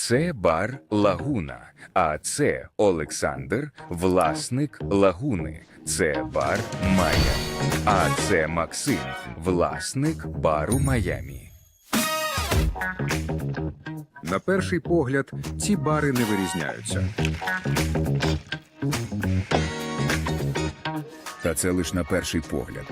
Це бар Лагуна, а це Олександр, власник Лагуни. Це бар Майя. А це Максим, власник бару Майамі. На перший погляд, ці бари не вирізняються. Та це лише на перший погляд.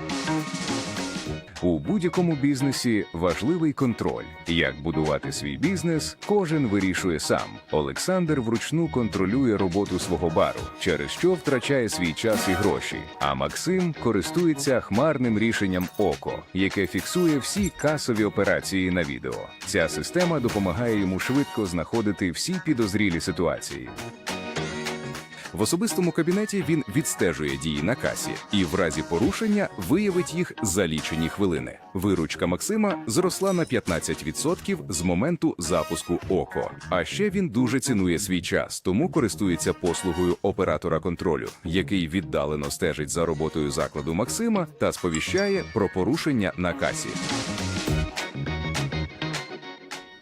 У будь-якому бізнесі важливий контроль. Як будувати свій бізнес, кожен вирішує сам. Олександр вручну контролює роботу свого бару, через що втрачає свій час і гроші. А Максим користується хмарним рішенням ОКО, яке фіксує всі касові операції на відео. Ця система допомагає йому швидко знаходити всі підозрілі ситуації. В особистому кабінеті він відстежує дії на касі і в разі порушення виявить їх за лічені хвилини. Виручка Максима зросла на 15% з моменту запуску ОКО. А ще він дуже цінує свій час, тому користується послугою оператора контролю, який віддалено стежить за роботою закладу Максима та сповіщає про порушення на касі.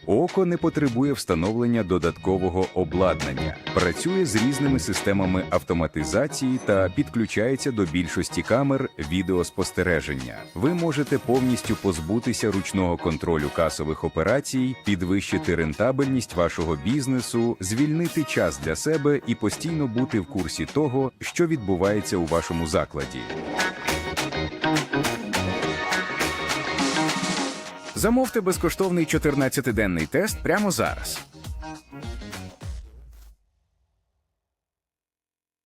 Око не потребує встановлення додаткового обладнання, працює з різними системами автоматизації та підключається до більшості камер відеоспостереження. Ви можете повністю позбутися ручного контролю касових операцій, підвищити рентабельність вашого бізнесу, звільнити час для себе і постійно бути в курсі того, що відбувається у вашому закладі. Замовте безкоштовний 14-денний тест прямо зараз.